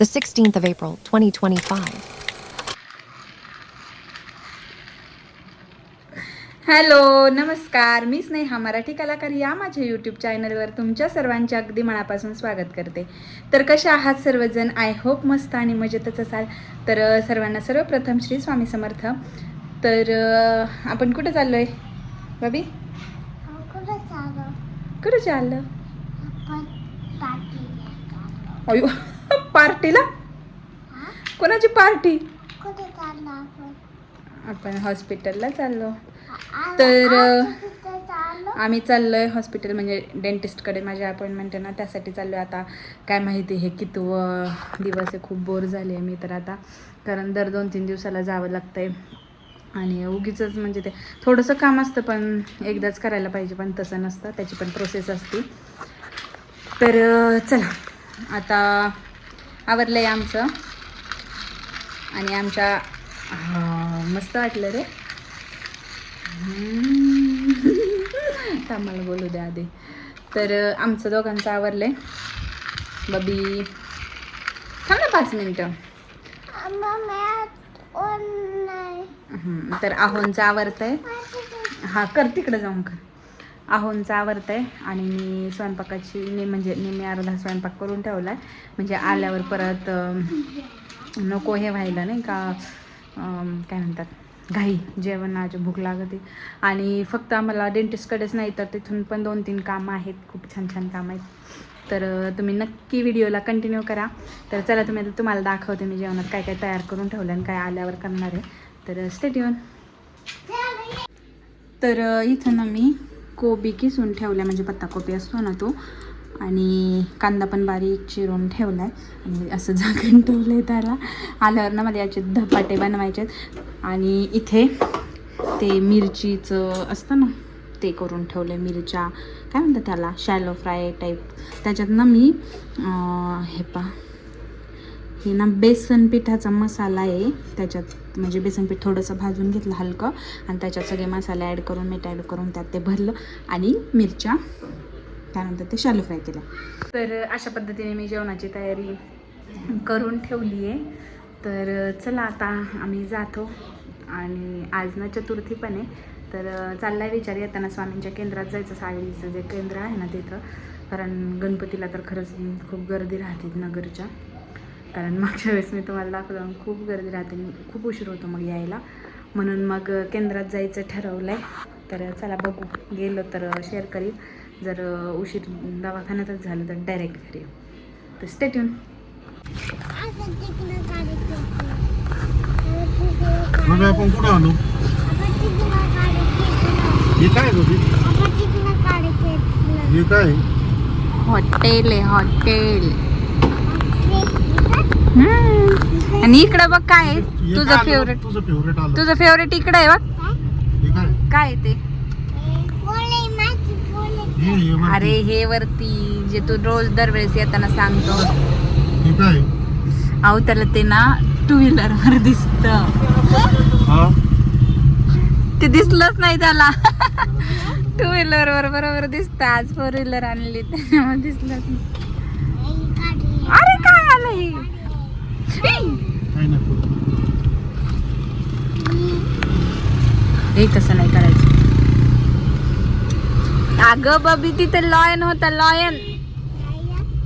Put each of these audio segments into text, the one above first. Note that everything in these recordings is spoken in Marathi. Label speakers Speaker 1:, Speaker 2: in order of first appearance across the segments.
Speaker 1: the 16th of April, 2025.
Speaker 2: Hello नमस्कार. मी स्नेहा मराठी कलाकार या माझ्या यूट्यूब चॅनलवर तुमच्या सर्वांचे अगदी मनापासून स्वागत करते. तर कशा आहात सर्वजण? आय होप मस्त आणि मजेतच असाल. तर सर्वांना सर्वप्रथम श्री स्वामी समर्थ. तर आपण कुठं चाललो आहे बाबी
Speaker 3: कुठं चालू
Speaker 2: कुठं चाललं अयो पार्टीला? कोणाची पार्टी?
Speaker 3: कुठे चाललो आपण?
Speaker 2: आपण हॉस्पिटलला चाललो. तर,
Speaker 3: कुठे चाललो?
Speaker 2: आम्ही चाललोय हॉस्पिटल म्हणजे डेंटिस्टकडे. माझी अपॉइंटमेंट आहे ना त्यासाठी चाललोय आता. काय माहिती हे कितवं दिवस आहे खूप बोर झाले मी तर आता. कारण दर दोन तीन दिवसाला जावं लागतंय. आणि उगीच म्हणजे ते थोडंसं काम असतं पण एकदाच करायला पाहिजे पण तसं नसतं. त्याची पण प्रोसेस असते. तर चला. आता आवरलं आहे आमचं. आणि आमच्या हा, मस्त वाटलं रे. मला बोलू द्या आधी. तर आमचं दोघांचं आवरलंय. बबी थांब ना पाच मिनटं. तर आहोंचं आवरतंय. हा कर तिकडे जाऊन कर. आहोंचं आवरतंय आणि मी स्वयंपाकाची मी म्हणजे नेहमी अर्धा स्वयंपाक करून ठेवला आहे म्हणजे आल्यावर परत नको हे व्हायला नाही का काय म्हणतात घाई जेवणाची भूक लागते. आणि फक्त आम्हाला डेंटिस्टकडेच नाही तर तिथून पण दोन तीन कामं आहेत खूप छान छान कामं आहेत. तर तुम्ही नक्की व्हिडिओला कंटिन्यू करा. तर चला तुम्ही आता तुम्हाला दाखवते मी जेवणात काय काय तयार करून ठेवलं आणि काय आल्यावर करणार आहे. तर स्टेट येऊन तर इथं ना मी कोबी किसून ठेवला म्हणजे पत्ताकोबी असतो ना तो. आणि कांदा पण बारीक चिरून ठेवला आहे आणि असं झाकण ठेवलं आहे त्याला. आल्यावर ना मला याचे धपाटे बनवायचे आणि इथे ते मिरचीचं असतं ना ते करून ठेवलं आहे मिरच्या. काय म्हणतात त्याला? शॅलो फ्राय टाईप त्याच्यात ना मी हे पा हे ना बेसन पिठाचा मसाला आहे. त्याच्यात म्हणजे बेसन पीठ थोडंसं भाजून घेतलं हलकं आणि त्याच्यात सगळे मसाले ॲड करून मीठ ॲड करून त्यात ते भरलं आणि मिरच्या त्यानंतर ते शालू फ्राय केलं. तर अशा पद्धतीने मी जेवणाची तयारी करून ठेवली आहे. तर चला आता आम्ही जातो आणि आज ना चतुर्थी पण आहे. तर चाललाय विचार येताना स्वामींच्या केंद्रात जायचं. साडीचं जे केंद्र आहे ना तिथं. कारण गणपतीला तर खरंच खूप गर्दी राहते नगरच्या. कारण मागच्या वेळेस मी तुम्हाला दाखवलं खूप गर्दी राहते खूप उशीर होतो मग यायला. म्हणून मग केंद्रात जायचं ठरवलं आहे तर चला बघू गेलो तर शेअर करील जर उशीर दवाखान्यातच झालं तर डायरेक्ट घरी. तर स्टेट येऊन
Speaker 3: असं तिकडं काढायचं
Speaker 4: मग आपण कुठं आलो. हे काय हे काय
Speaker 2: हॉटेल आहे हॉटेल. आणि इकडं बघ काय आहे? तुझं? फेवरेट
Speaker 4: तुझं फेवरेट आलं.
Speaker 2: तुझं फेवरेट इकडं आहे बघ.
Speaker 4: हे काय?
Speaker 2: काय आहे ते?
Speaker 4: हे हे वरती.
Speaker 2: अरे हे वरती. जे तू रोज दरवेळेस येताना सांगतो.
Speaker 4: हे काय?
Speaker 2: अहो त्याला ते ना टू व्हीलर वर दिसत.
Speaker 4: हा?
Speaker 2: ते दिसलंच नाही त्याला. टू व्हीलर वर बरोबर दिसत. आज फोर व्हीलर आणली त्याच्यामुळे दिसलंच नाही
Speaker 3: काढली
Speaker 2: अरे काय आलं हे ई!
Speaker 4: काय नाही पुढं.
Speaker 2: हे तसं नाही करायचं? अगं बबी तिथे लॉयन होता लॉयन.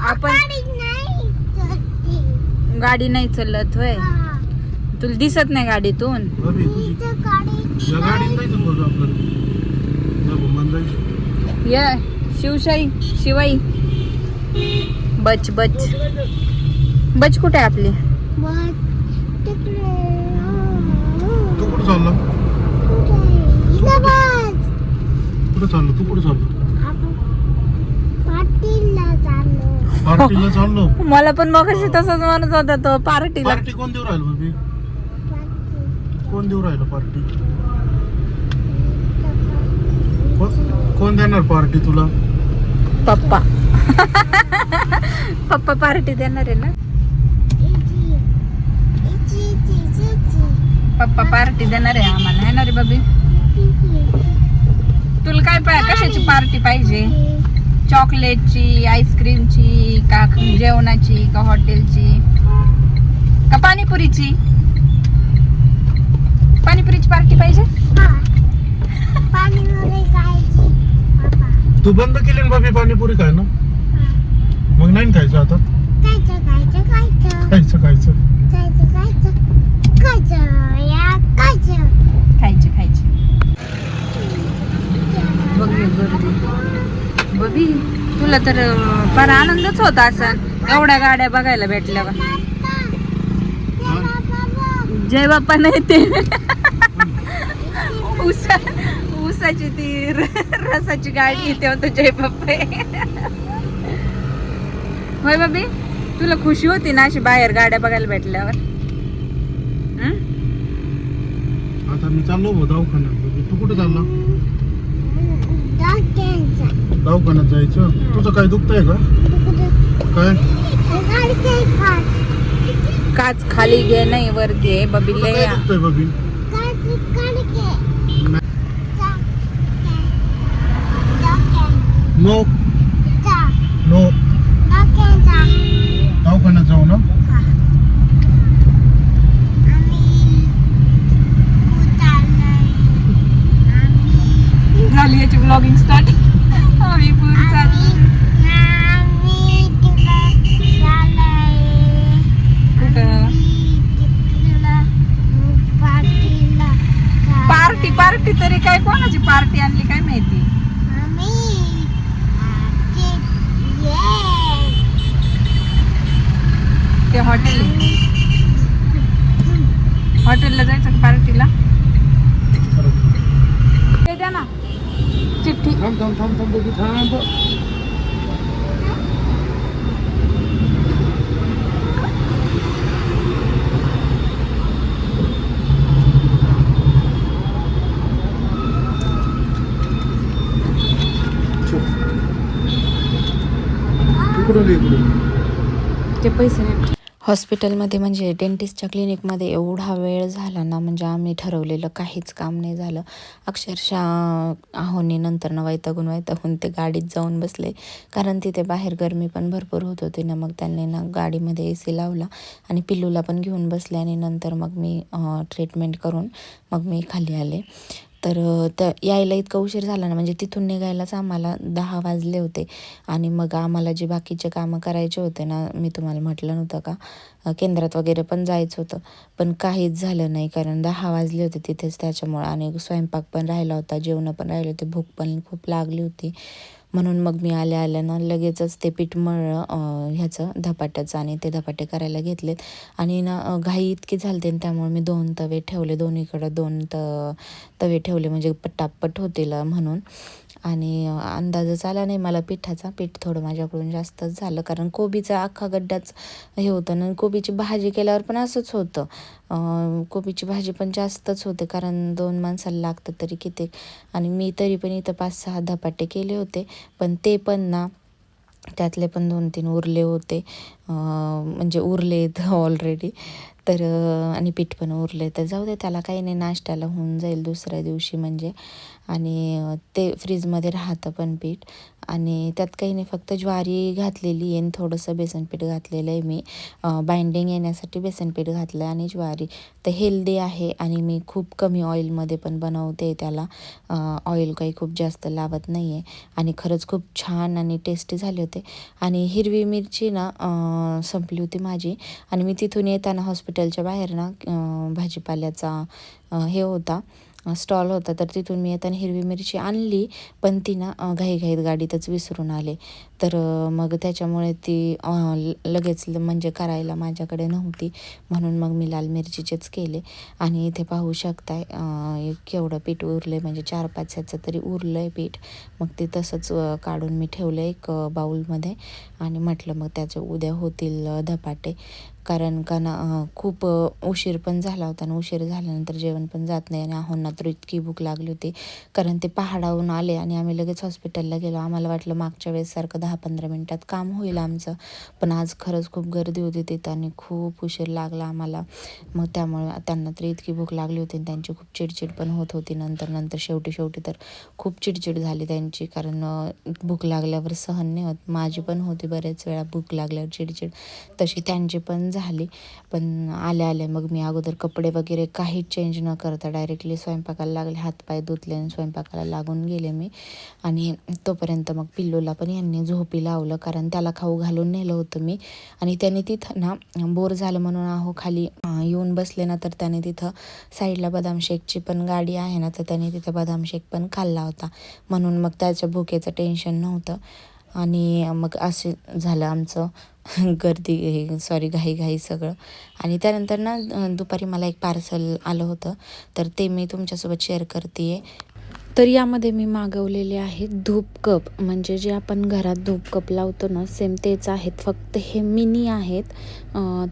Speaker 2: आपण. गाडी नाही चालत होय. तुला दिसत नाही गाडीतून?
Speaker 4: या
Speaker 2: शिवशाही शिवाई. बच बच. बच कुठे आहे आपली.
Speaker 4: तू कुठं चालला?
Speaker 3: कुठे?
Speaker 4: चाललो? तू कुठं चाललो?
Speaker 3: आपण पाटीलला चाललो.
Speaker 4: पार्टीला चाललो?
Speaker 2: मला पण मग तसंच म्हणत होता तो पार्टीला.
Speaker 4: पार्टी कोण देऊ राहिलं बाबी कोण देऊ राहिलं पार्टी? कोण- कोण देणार पार्टी तुला?
Speaker 2: पप्पा. पप्पा पार्टी देणार आहे ना?
Speaker 3: इची. इची, इची, इची, इची.
Speaker 2: पप्पा पार्टी देणार आहे आम्हाला आहे ना रे बबी? तुला काय पाय कशाची पार्टी पाहिजे? चॉकलेटची आईस्क्रीमची का जेवणाची का हॉटेलची पाणीपुरीची? पाणीपुरीची पार्टी पाहिजे?
Speaker 3: हा.
Speaker 4: तू बंद केली ना बाबी पाणीपुरी काय ना मग नाही ना खायचं आता?
Speaker 3: खायचं खायचं. खायचं
Speaker 4: खायचं खायचं
Speaker 3: खायचं या खायचं
Speaker 2: खायची खायची बघ हे गर्दी बघी तुला तर फार आनंदच होता असा एवढ्या गाड्या बघायला भेटल्यावर जय बाप्पा नाही ते उसा उसाची ती रसाची गाडी येते म्हणतो जय बाप्पा. होय बाबी तुला खुशी होती ना अशी बाहेर गाड्या बघायला भेटल्यावर?
Speaker 4: आता मी चाललो दवाखान्यात बाबी. तू कुठे चालला दवाखान्यात जायचं. तुझं काय दुखतंय का? काय?
Speaker 2: काच खाली घे नाही वर घे बबी
Speaker 4: तुझं
Speaker 2: लय
Speaker 4: काय दुखतंय बाबी नो. नो. दवाखान्यात जाऊ ना?
Speaker 2: झाली याची ब्लॉगिंग स्टार्ट कोणाची पार्टी आणली काय माहिती? ते हॉटेल हॉटेलला जायचं का पार्टीला? ते द्या ना. चिठ्ठी.
Speaker 4: थांब थांब थांब थांब थांब. इकडून इकडून
Speaker 2: ते पैसे नाही
Speaker 5: हॉस्पिटलमध्ये म्हणजे डेंटिस्टच्या क्लिनिकमध्ये एवढा वेळ झाला ना म्हणजे आम्ही ठरवलेलं काहीच काम नाही झालं. अक्षरशः आहोनी नंतर न वैतागून वैतागून ते गाडीत जाऊन बसले. कारण तिथे बाहेर गरमी पण भरपूर होत होती ना मग त्यांनी ना गाडीमध्ये ए सी लावला आणि पिल्लूला पण घेऊन बसले आणि नंतर मग मी ट्रीटमेंट करून मग मी खाली आले. तर त्या यायला इतका उशीर झाला ना म्हणजे तिथून निघायलाच आम्हाला दहा वाजले होते. आणि मग आम्हाला जे बाकीचे कामं करायचे होते ना मी तुम्हाला म्हटलं नव्हतं का केंद्रात वगैरे पण जायचं होतं. पण काहीच झालं नाही कारण दहा वाजले होते तिथेच त्याच्यामुळं. आणि स्वयंपाक पण राहिला होता जेवणं पण राहिले होते भूक पण खूप लागली होती. म्हणून मग मी आल्या आल्यानं लगेचच ते पीठ मळलं ह्याचं धपाट्याचं आणि ते धपाटे करायला घेतलेत. आणि ना घाई इतकी झालते आणि त्यामुळे मी दोन तवे ठेवले. दोन्हीकडं दोन त तवे ठेवले म्हणजे पटापट होतील म्हणून. आणि अंदाजच आला नाही मला पिठाचा. पीठ थोडं माझ्याकडून जास्तच झालं. कारण कोबीचा अख्खा गड्डाच हे होतं आणि कोबीची भाजी केल्यावर पण असंच होतं. कोबीची भाजी पण जास्तच होते. कारण दोन माणसाला लागतं तरी किती. आणि मी तरी पण इथं पाच सहा धपाटे केले होते. पण ते पण ना त्यातले पण दोन तीन उरले होते. म्हणजे उरले ऑलरेडी तर आणि पीठ पण उरले तर जाऊ दे त्याला काही नाही नाश्त्याला होऊन जाईल दुसऱ्या दिवशी म्हणजे. आणि ते फ्रीजमध्ये राहतं पण पीठ. आणि त्यात काही नाही फक्त ज्वारी घातलेली आहे आणि थोडंसं बेसन पीठ घातलेलं आहे मी. बाइंडिंग येण्यासाठी बेसन पीठ घातलं आहे आणि ज्वारी. तर हेल्दी आहे आणि मी खूप कमी ऑइलमध्ये पण बनवते त्याला. ऑइल काही खूप जास्त लावत नाही आहे आणि खरंच खूप छान आणि टेस्टी झाले होते. आणि हिरवी मिरची ना संपली होती माझी आणि मी तिथून येताना हॉस्पिटलच्या बाहेर ना भाजीपाल्याचा हे होता. स्टॉल होता. तर तिथून मी येताना हिरवी मिरची आणली पण ती ना घाईघाईत गाडीतच विसरून आले. तर मग त्याच्यामुळे ती लगेच म्हणजे करायला माझ्याकडे नव्हती. म्हणून मग मी लाल मिरचीचेच केले. आणि इथे पाहू शकताय एक केवढं पीठ उरलं आहे म्हणजे चार पाच ह्याचं तरी उरलं आहे पीठ. मग ते तसंच काढून मी ठेवलं एक बाऊलमध्ये. आणि म्हटलं मग त्याचे उद्या होतील धपाटे. कारण का ना खूप उशीर पण झाला होता. आणि उशीर झाल्यानंतर जेवण पण जात नाही. आणि आहोंना तर इतकी भूक लागली होती. कारण ते पहाडाहून आले आणि आम्ही लगेच हॉस्पिटलला गेलो. आम्हाला वाटलं मागच्या वेळेस सारखं दहा पंधरा मिनटात काम होईल आमचं. पण आज खरंच खूप गर्दी होती. तिथं आणि खूप उशीर लागला आम्हाला. मग त्यामुळे त्यांना तरी इतकी भूक लागली होती आणि त्यांची खूप चिडचिड पण होत होती. नंतर नंतर शेवटी शेवटी तर खूप चिडचिड झाली त्यांची. कारण भूक लागल्यावर सहन नाही होत. माझी पण होती बरेच वेळा भूक लागल्यावर चिडचिड. तशी त्यांची पण झाली. पण आल्या आल्या मग मी अगोदर कपडे वगैरे काहीच चेंज न करता डायरेक्टली स्वयंपाकाला लागले. हातपाय धुतले आणि स्वयंपाकाला लागून गेले मी. आणि तोपर्यंत मग पिल्लूला पण यांनी झोप लावलं कारण त्याला खाऊ घालून नेलं होतं मी. आणि त्याने तिथं ना बोर झालं म्हणून अहो खाली येऊन बसले ना तर त्याने तिथं साईडला बदाम शेकची पण गाडी आहे ना तर त्याने तिथं बदाम शेक पण खाल्ला होता. म्हणून मग त्याच्या भुकेचं टेन्शन नव्हतं. आणि मग असे झालं आमचं गर्दी हे सॉरी घाई घाई सगळं. आणि त्यानंतर ना दुपारी मला एक पार्सल आलं होतं. तर ते मी तुमच्यासोबत शेअर करते आहे तर यामध्ये मी मागवलेले आहेत धूप कप म्हणजे जे आपण घरात धूप कप लावतो ना सेम तेच आहेत. फक्त हे मिनी आहेत.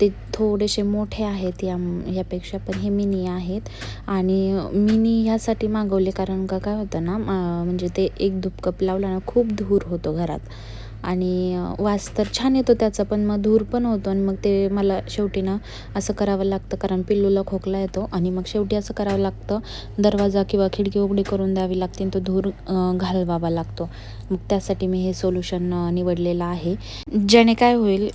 Speaker 5: ते थोडेसे मोठे आहेत या यापेक्षा पण हे मिनी आहेत. आणि मिनी ह्यासाठी मागवले कारण का काय होतं ना म्हणजे ते एक धूप कप लावला ना खूप धूर होतो घरात. आणि वास तर छान येतो त्याचा पण मग धूर पण होतो आणि मग ते मला शेवटी ना असं करावं लागतं कारण पिल्लूला खोकला येतो आणि मग शेवटी असं करावं लागतं दरवाजा किंवा खिडकी उघडी करून द्यावी लागते तो धूर घालवावा लागतो. मग त्यासाठी मी हे सोल्युशन निवडलेलं आहे. ज्याने काय होईल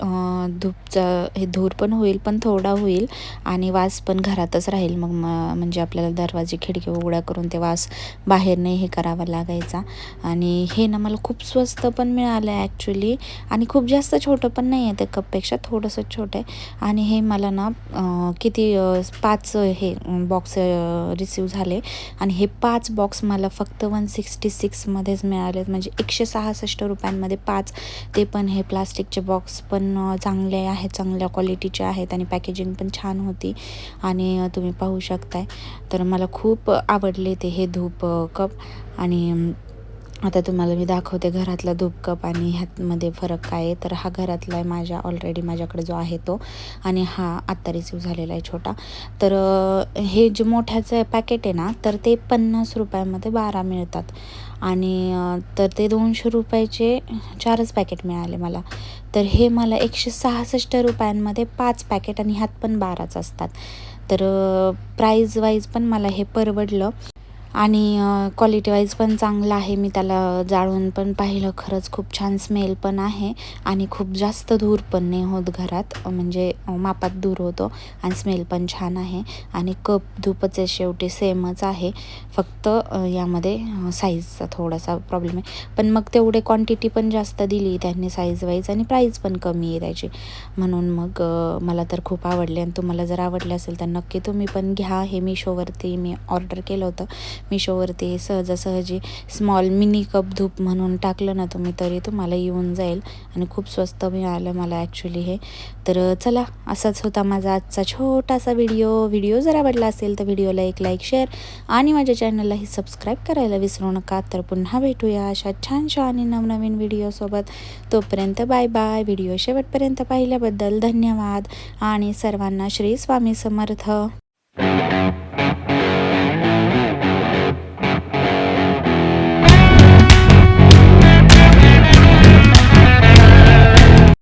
Speaker 5: धूपचा हे धूर पण होईल पण थोडा होईल आणि वास पण घरातच राहील. मग म- म्हणजे आपल्याला दरवाजे खिडकी उघड्या करून ते वास बाहेर नाही हे करावा लागायचा. आणि हे ना मला खूप स्वस्त पण मिळालं आहे ॲक्च्युली आणि खूप जास्त छोटं पण नाही आहे ते कपपेक्षा थोडंसं छोटं आहे. आणि हे मला ना किती पाच हे बॉक्स रिसीव झाले. आणि हे पाच बॉक्स मला फक्त वन सिक्स्टी सिक्समध्येच मिळाले म्हणजे एकशे सहासष्ट रुपयांमध्ये पाच. ते पण हे प्लास्टिकचे बॉक्स पण चांगले आहेत चांगल्या क्वालिटीचे आहेत आणि पॅकेजिंग पण छान होती. आणि तुम्ही पाहू शकताय. तर मला खूप आवडले ते हे धूप कप आणि आता तुम्हाला मी दाखवते घरातला धूप कप आणि ह्यातमध्ये फरक काय आहे. तर हा घरातला आहे माझ्या ऑलरेडी माझ्याकडे जो आहे तो. आणि हा आत्ता रिसीव झालेला आहे छोटा. तर हे जे मोठ्याचं पॅकेट आहे ना तर ते पन्नास रुपयामध्ये बारा मिळतात. आणि तर ते दोनशे रुपयाचे चारच पॅकेट मिळाले मला. तर हे मला एकशे सहासष्ट रुपयांमध्ये पाच पॅकेट आणि ह्यात पण बाराच असतात. तर प्राईज वाईज पण मला हे परवडलं. आणि क्वालिटी वाईज पण चांगलं आहे. मी त्याला जाळून पण पाहिलं. खरंच खूप छान स्मेल पण आहे. आणि खूप जास्त धूर पण नाही होत घरात. म्हणजे मापात धूर होतो आणि स्मेल पण छान आहे. आणि कप धूपचे शेवटी सेमच आहे. फक्त यामध्ये साईजचा थोडासा प्रॉब्लेम आहे. पण मग तेवढे क्वांटिटी पण जास्त दिली त्यांनी साईज वाईज आणि प्राईज पण कमी आहे त्याची. म्हणून मग मला तर खूप आवडले. आणि तुम्हाला जर आवडले असेल तर नक्की तुम्ही पण घ्या. हे मिशोवरती मी ऑर्डर केलं होतं. मिशोवरती सहजासहजी स्मॉल मिनी कप धूप म्हणून टाकलं ना तुम्ही तरी तुम्हाला येऊन जाईल आणि खूप स्वस्त मिळालं मला ॲक्च्युली हे. तर चला असाच होता माझा आजचा छोटासा व्हिडिओ व्हिडिओ जर आवडला असेल तर व्हिडिओला एक लाईक शेअर आणि माझ्या चॅनललाही सबस्क्राईब करायला विसरू नका. तर पुन्हा भेटूया अशा छानशा आणि नवनवीन व्हिडिओसोबत तोपर्यंत बाय बाय व्हिडिओ शेवटपर्यंत पाहिल्याबद्दल धन्यवाद आणि सर्वांना श्री स्वामी समर्थ.